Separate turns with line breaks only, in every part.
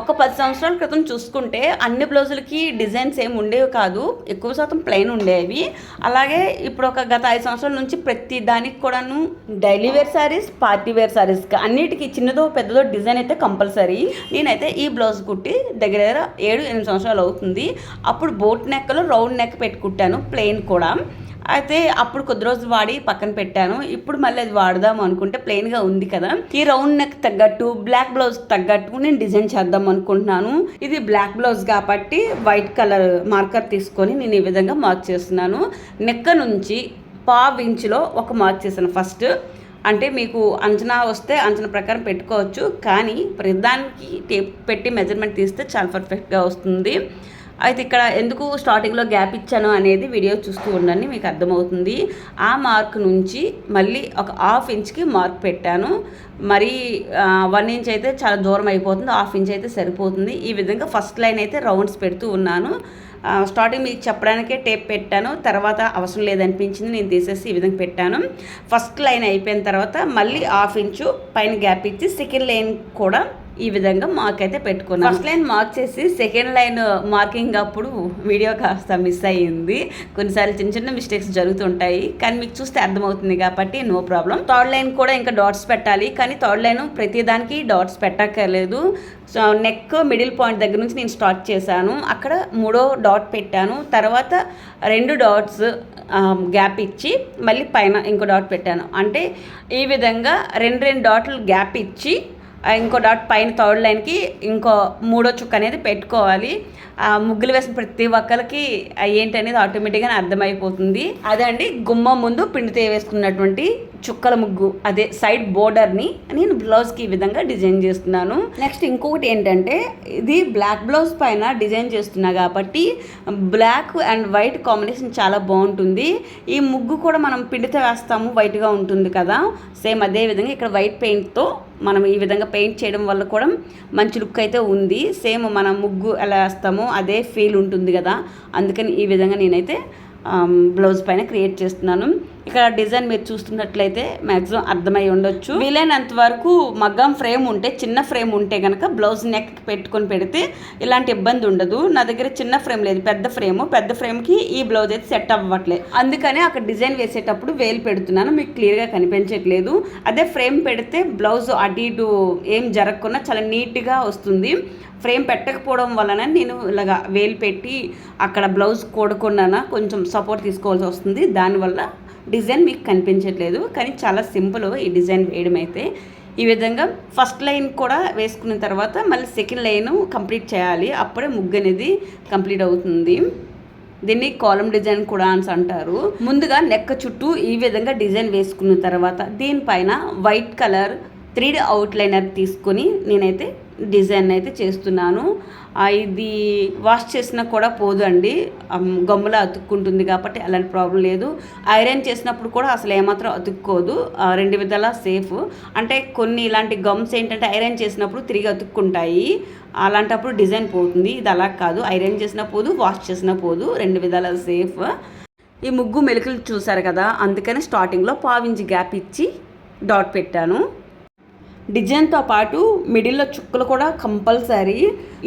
ఒక పది సంవత్సరాల క్రితం చూసుకుంటే అన్ని బ్లౌజులకి డిజైన్స్ ఏమి ఉండేవి కాదు. ఎక్కువ శాతం ప్లెయిన్ ఉండేవి. అలాగే ఇప్పుడు ఒక గత ఐదు సంవత్సరాల నుంచి ప్రతి దానికి కూడాను daily wear saris party wear saris అన్నిటికీ చిన్నదో పెద్దదో డిజైన్ అయితే కంపల్సరీ. నేనైతే ఈ బ్లౌజ్ కుట్టి దగ్గర దగ్గర ఏడు ఎనిమిది సంవత్సరాలు అవుతుంది. అప్పుడు బోట్ నెక్కలో రౌండ్ నెక్ పెట్టుకుంటాను ప్లెయిన్ కూడా. అయితే అప్పుడు కొద్ది రోజులు వాడి పక్కన పెట్టాను. ఇప్పుడు మళ్ళీ అది వాడదాం అనుకుంటే ప్లెయిన్గా ఉంది కదా. ఈ రౌండ్ నెక్ తగ్గట్టు బ్లాక్ బ్లౌజ్ తగ్గట్టు నేను డిజైన్ చేద్దాం అనుకుంటున్నాను. ఇది బ్లాక్ బ్లౌజ్ కాబట్టి వైట్ కలర్ మార్కర్ తీసుకొని నేను ఈ విధంగా మార్క్ చేస్తున్నాను. నెక్క నుంచి పావు ఇంచులో ఒక మార్క్ చేశాను ఫస్ట్ అంటే మీకు అంచనా వస్తే అంచనా ప్రకారం పెట్టుకోవచ్చు. కానీ ప్రతిదానికి టేప్ పెట్టి మెజర్మెంట్ తీస్తే చాలా పర్ఫెక్ట్గా వస్తుంది. అయితే ఇక్కడ ఎందుకు స్టార్టింగ్లో గ్యాప్ ఇచ్చాను అనేది వీడియో చూస్తూ ఉండండి మీకు అర్థమవుతుంది. ఆ మార్క్ నుంచి మళ్ళీ ఒక హాఫ్ ఇంచ్కి మార్క్ పెట్టాను. మరి వన్ ఇంచ్ అయితే చాలా దూరం అయిపోతుంది హాఫ్ ఇంచ్ అయితే సరిపోతుంది. ఈ విధంగా ఫస్ట్ లైన్ అయితే రౌండ్స్ పెడుతూ ఉన్నాను. స్టార్టింగ్ మీకు చెప్పడానికే టేప్ పెట్టాను. తర్వాత అవసరం లేదనిపించింది నేను తీసేసి ఈ విధంగా పెట్టాను. ఫస్ట్ లైన్ అయిపోయిన తర్వాత మళ్ళీ హాఫ్ ఇంచు పైన గ్యాప్ ఇచ్చి సెకండ్ లైన్ కూడా ఈ విధంగా మార్క్ అయితే పెట్టుకున్నాను ఫస్ట్ లైన్ మార్క్ చేసి సెకండ్ లైన్ మార్కింగ్ అప్పుడు వీడియో కాస్త మిస్ అయ్యింది. కొన్నిసార్లు చిన్న చిన్న మిస్టేక్స్ జరుగుతుంటాయి. కానీ మీకు చూస్తే అర్థమవుతుంది కాబట్టి నో ప్రాబ్లం థర్డ్ లైన్ కూడా ఇంకా డాట్స్ పెట్టాలి. కానీ థర్డ్ లైన్ ప్రతిదానికి డాట్స్ పెట్టక్కర్లేదు. సో నెక్ మిడిల్ పాయింట్ దగ్గర నుంచి నేను స్టార్ట్ చేశాను. అక్కడ మూడో డాట్ పెట్టాను. తర్వాత రెండు డాట్స్ గ్యాప్ um, ఇచ్చి మళ్ళీ పైన ఇంకో డాట్ పెట్టాను. అంటే ఈ విధంగా రెండు రెండు డాట్లు గ్యాప్ ఇచ్చి ఇంకో డాట్ పైన థర్డ్ లైన్కి ఇంకో మూడో చుక్క అనేది పెట్టుకోవాలి. ఆ ముగ్గులు వేసిన ప్రతి ఒక్కరికి ఏంటి అనేది ఆటోమేటిక్గా అర్థమైపోతుంది. అదే అండి గుమ్మం ముందు పిండితో వేసుకున్నటువంటి చుక్కల ముగ్గు అదే సైడ్ బోర్డర్ని నేను బ్లౌజ్కి ఈ విధంగా డిజైన్ చేస్తున్నాను. నెక్స్ట్ ఇంకొకటి ఏంటంటే ఇది బ్లాక్ బ్లౌజ్ పైన డిజైన్ చేస్తున్నా కాబట్టి బ్లాక్ అండ్ వైట్ కాంబినేషన్ చాలా బాగుంటుంది. ఈ ముగ్గు కూడా మనం పిండితో వేస్తాము వైట్గా ఉంటుంది కదా. సేమ్ అదే విధంగా ఇక్కడ వైట్ పెయింట్తో మనం ఈ విధంగా పెయింట్ చేయడం వల్ల కూడా మంచి లుక్ అయితే ఉంది. సేమ్ మన ముగ్గు ఎలా వేస్తామో అదే ఫీల్ ఉంటుంది కదా. అందుకని ఈ విధంగా నేనైతే బ్లౌజ్ పైన క్రియేట్ చేస్తున్నాను. ఇక్కడ డిజైన్ మీరు చూస్తున్నట్లయితే మ్యాక్సిమం అర్థమై ఉండొచ్చు. వీలైనంత వరకు మగ్గం ఫ్రేమ్ ఉంటే చిన్న ఫ్రేమ్ ఉంటే కనుక బ్లౌజ్ నెక్ పెట్టుకొని పెడితే ఇలాంటి ఇబ్బంది ఉండదు. నా దగ్గర చిన్న ఫ్రేమ్ లేదు పెద్ద ఫ్రేమ్. పెద్ద ఫ్రేమ్కి ఈ బ్లౌజ్ అయితే సెట్ అవ్వట్లేదు. అందుకనే అక్కడ డిజైన్ వేసేటప్పుడు వేలు పెడుతున్నాను. మీకు క్లియర్గా కనిపించట్లేదు. అదే ఫ్రేమ్ పెడితే బ్లౌజ్ అటు ఇటు ఏం జరగకుండా చాలా నీట్గా వస్తుంది. ఫ్రేమ్ పెట్టకపోవడం వలన నేను ఇలాగా వేలు పెట్టి అక్కడ బ్లౌజ్ కొడుకున్నాన కొంచెం సపోర్ట్ తీసుకోవాల్సి వస్తుంది. దానివల్ల డిజైన్ మీకు కనిపించట్లేదు కానీ చాలా సింపుల్ ఈ డిజైన్ వేయడం అయితే. ఈ విధంగా ఫస్ట్ లైన్ కూడా వేసుకున్న తర్వాత మళ్ళీ సెకండ్ లైన్ కంప్లీట్ చేయాలి. అప్పుడే ముగ్గు అనేది కంప్లీట్ అవుతుంది. దీన్ని కాలం డిజైన్ కూడా అని అంటారు. ముందుగా నెక్క చుట్టూ ఈ విధంగా డిజైన్ వేసుకున్న తర్వాత దీనిపైన white colour three D outliner తీసుకొని నేనైతే డిజైన్ అయితే చేస్తున్నాను. ఇది వాష్ చేసినా కూడా పోదు అండి అమ్, గమ్ములా అతుక్కుంటుంది కాబట్టి అలాంటి ప్రాబ్లం లేదు. ఐరన్ చేసినప్పుడు కూడా అసలు ఏమాత్రం అతుక్కోదు. రెండు విధాలా సేఫ్. అంటే కొన్ని ఇలాంటి గమ్స్ ఏంటంటే ఐరన్ చేసినప్పుడు తిరిగి అతుక్కుంటాయి. అలాంటప్పుడు డిజైన్ పోతుంది. ఇది అలా కాదు. ఐరన్ చేసిన పోదు వాష్ చేసిన పోదు. రెండు విధాల సేఫ్. ఈ ముగ్గు మెలుకలు చూసారు కదా? అందుకని స్టార్టింగ్లో పావించి గ్యాప్ ఇచ్చి డాట్ పెట్టాను. డిజైన్తో పాటు మిడిల్లో చుక్కలు కూడా కంపల్సరీ.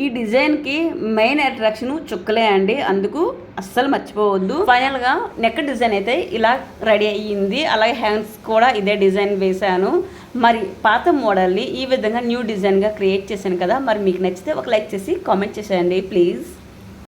ఈ డిజైన్కి మెయిన్ అట్రాక్షన్ చుక్కలే అండి. అందుకు అస్సలు మర్చిపోవద్దు. ఫైనల్గా నెక్ డిజైన్ అయితే ఇలా రెడీ అయ్యింది. అలాగే హ్యాండ్స్ కూడా ఇదే డిజైన్ వేశాను. మరి పాత మోడల్ని ఈ విధంగా న్యూ డిజైన్గా క్రియేట్ చేశాను కదా మరి మీకు నచ్చితే ఒక లైక్ చేసి కామెంట్ చేసేయండి ప్లీజ్.